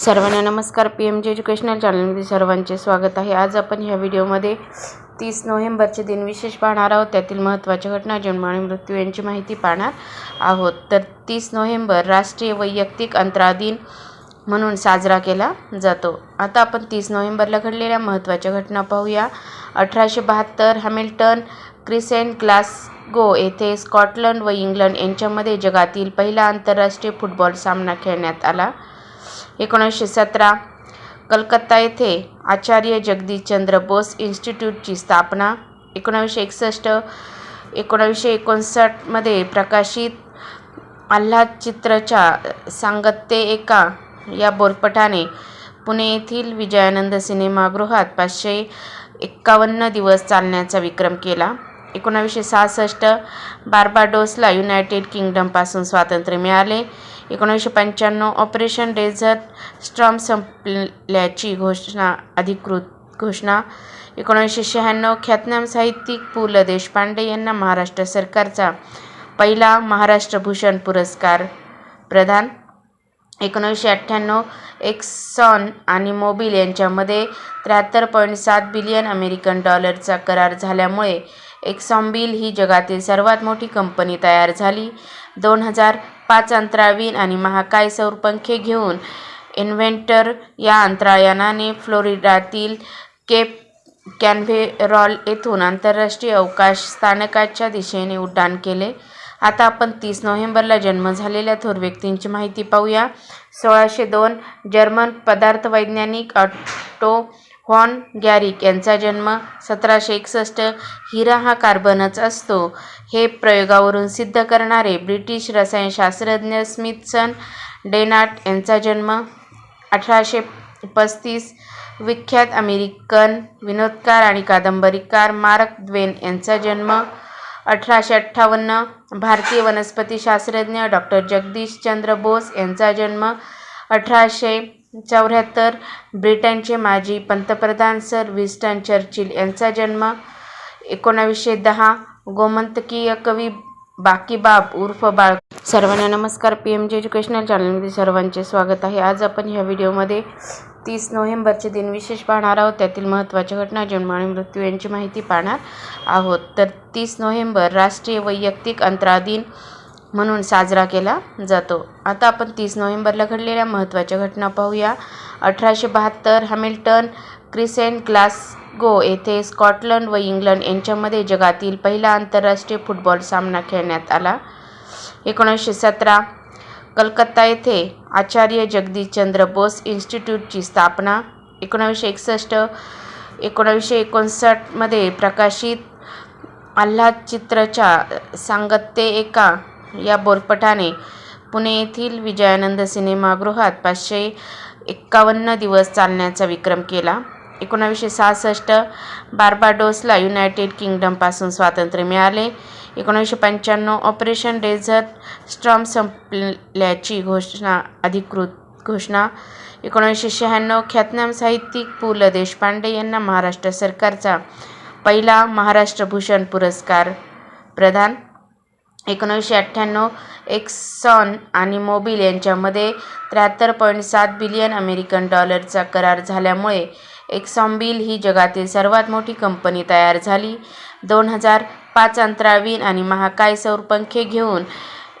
सर्वांना नमस्कार. P M G educational चॅनलमध्ये सर्वांचे स्वागत आहे. आज आपण ह्या व्हिडिओमध्ये तीस नोव्हेंबरचे दिन विशेष पाहणार आहोत. त्यातील महत्त्वाच्या घटना जन्म आणि मृत्यू यांची माहिती पाहणार आहोत. तर तीस नोव्हेंबर राष्ट्रीय वैयक्तिक अंतराळ दिन म्हणून साजरा केला जातो. आता आपण तीस नोव्हेंबरला घडलेल्या महत्त्वाच्या घटना पाहूया. अठराशे बहात्तर हॅमिल्टन क्रिसेंट ग्लासगो येथे स्कॉटलंड व इंग्लंड यांच्यामध्ये जगातील पहिला आंतरराष्ट्रीय फुटबॉल सामना खेळण्यात आला. एकोणीसशे सतरा. कलकत्ता येथे आचार्य जगदीशचंद्र बोस इन्स्टिट्यूटची स्थापना एकोणावीसशे एकसष्ट एकोणावीसशे एकोणसाठमध्ये प्रकाशित आल्हादचित्रच्या सांगत्ते एका या बोरपटाने पुणे येथील विजयानंद सिनेमागृहात पाचशे एक्कावन्न दिवस चालण्याचा विक्रम केला. एकोणावीसशे सहासष्ट बार्बाडोसला युनायटेड किंगडमपासून स्वातंत्र्य मिळाले. एकोणीसशे पंच्याण्णव ऑपरेशन डेझर्ट स्ट्रॉम संपल्याची घोषणा अधिकृत घोषणा. एकोणीसशे शहाण्णव ख्यातनाम साहित्यिक पु. ल. देशपांडे यांना महाराष्ट्र सरकारचा पहिला महाराष्ट्र भूषण पुरस्कार प्रदान. एकोणीसशे अठ्ठ्याण्णव एक्सॉन आणि मोबिल यांच्यामध्ये त्र्याहत्तर पॉईंट सात बिलियन अमेरिकन डॉलरचा करार झाल्यामुळे एक्सॉम्बिल ही जगातील सर्वात मोठी कंपनी तयार झाली. दोन हजार पाच अंतराळवीन आणि महाकाय सौरपंखे घेऊन इन्व्हेंटर या अंतराळयानाने फ्लोरिडातील केप कॅनव्हेरॉल येथून आंतरराष्ट्रीय अवकाश स्थानकाच्या दिशेने उड्डाण केले. आता आपण तीस नोव्हेंबरला जन्म झालेल्या थोर व्यक्तींची माहिती पाहूया. सोळाशे दोन जर्मन पदार्थवैज्ञानिक ऑटो व्हॉन गॅरिक यांचा जन्म सतराशे एकसष्ट. हिरा हा कार्बनच असतो. हे प्रयोगावरून सिद्ध करणारे ब्रिटिश रसायनशास्त्रज्ञ स्मिथसन डेनाट यांचा जन्म अठराशे पस्तीस. विख्यात अमेरिकन विनोदकार आणि कादंबरीकार मार्क द्वेन यांचा जन्म अठराशे अठ्ठावन्न भारतीय वनस्पतीशास्त्रज्ञ डॉक्टर जगदीशचंद्र बोस यांचा जन्म अठराशे चौऱ्याहत्तर ब्रिटनचे माजी पंतप्रधान सर विन्स्टन चर्चिल यांचा जन्म एकोणावीसशे दहा गोमंतकीय कवी बाकीबाब उर्फ बाळ. सर्वांना नमस्कार. पी एम जे एज्युकेशनल चॅनलमध्ये सर्वांचे स्वागत आहे. आज आपण ह्या व्हिडिओमध्ये तीस नोव्हेंबरचे दिन विशेष पाहणार आहोत. त्यातील महत्त्वाच्या घटना जन्म आणि मृत्यू यांची माहिती पाहणार आहोत. तर तीस नोव्हेंबर राष्ट्रीय वैयक्तिक अंतराळ दिन म्हणून साजरा केला जातो. आता आपण तीस नोव्हेंबरला घडलेल्या महत्त्वाच्या घटना पाहूया. अठराशे बहात्तर हॅमिल्टन क्रिसेंट ग्लासगो येथे स्कॉटलंड व इंग्लंड यांच्यामध्ये जगातील पहिला आंतरराष्ट्रीय फुटबॉल सामना खेळण्यात आला. एकोणीसशे सतरा कलकत्ता येथे आचार्य जगदीशचंद्र बोस इन्स्टिट्यूटची स्थापना एकोणावीसशे एकसष्ट एकोणावीसशे एकोणसाठमध्ये प्रकाशित. आल्हादचित्रच्या सांगत्ते एका या बोरपटाने पुणे येथील विजयानंद सिनेमागृहात पाचशे एक्कावन्न दिवस चालण्याचा विक्रम केला. एकोणावीसशे सहासष्ट बार्बाडोसला युनायटेड किंगडमपासून स्वातंत्र्य मिळाले. एकोणीसशे पंच्याण्णव ऑपरेशन डेझर्ट स्ट्रॉम संपल्याची घोषणा अधिकृत घोषणा. एकोणीसशे शहाण्णव ख्यातनाम साहित्यिक पु ल देशपांडे यांना महाराष्ट्र सरकारचा पहिला महाराष्ट्र भूषण पुरस्कार प्रदान. एकोणीसशे अठ्ठ्याण्णव एक्सॉन आणि मोबिल यांच्यामध्ये त्र्याहत्तर पॉईंट सात बिलियन अमेरिकन डॉलरचा करार झाल्यामुळे एक्सॉम्बिल ही जगातील सर्वात मोठी कंपनी तयार झाली. दोन हजार पाच अंतराळवीन आणि महाकाय सौरपंखे घेऊन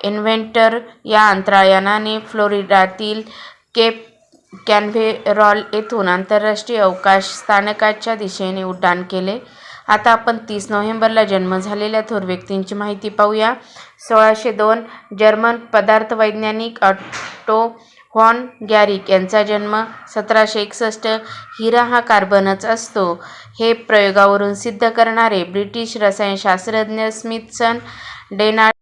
इन्व्हेंटर या अंतराळयानाने फ्लोरिडातील केप कॅनव्हेरॉल येथून आंतरराष्ट्रीय अवकाश स्थानकाच्या दिशेने उड्डाण केले. आता आपण तीस नोव्हेंबरला जन्म झालेल्या थोर व्यक्तींची माहिती पाहूया. सोळाशे दोन जर्मन पदार्थ वैज्ञानिक ऑटो हॉन गॅरिक यांचा जन्म सतराशे एकसष्ट. हिरा हा कार्बनच असतो. हे प्रयोगावरून सिद्ध करणारे ब्रिटिश रसायनशास्त्रज्ञ स्मिथसन डेनाट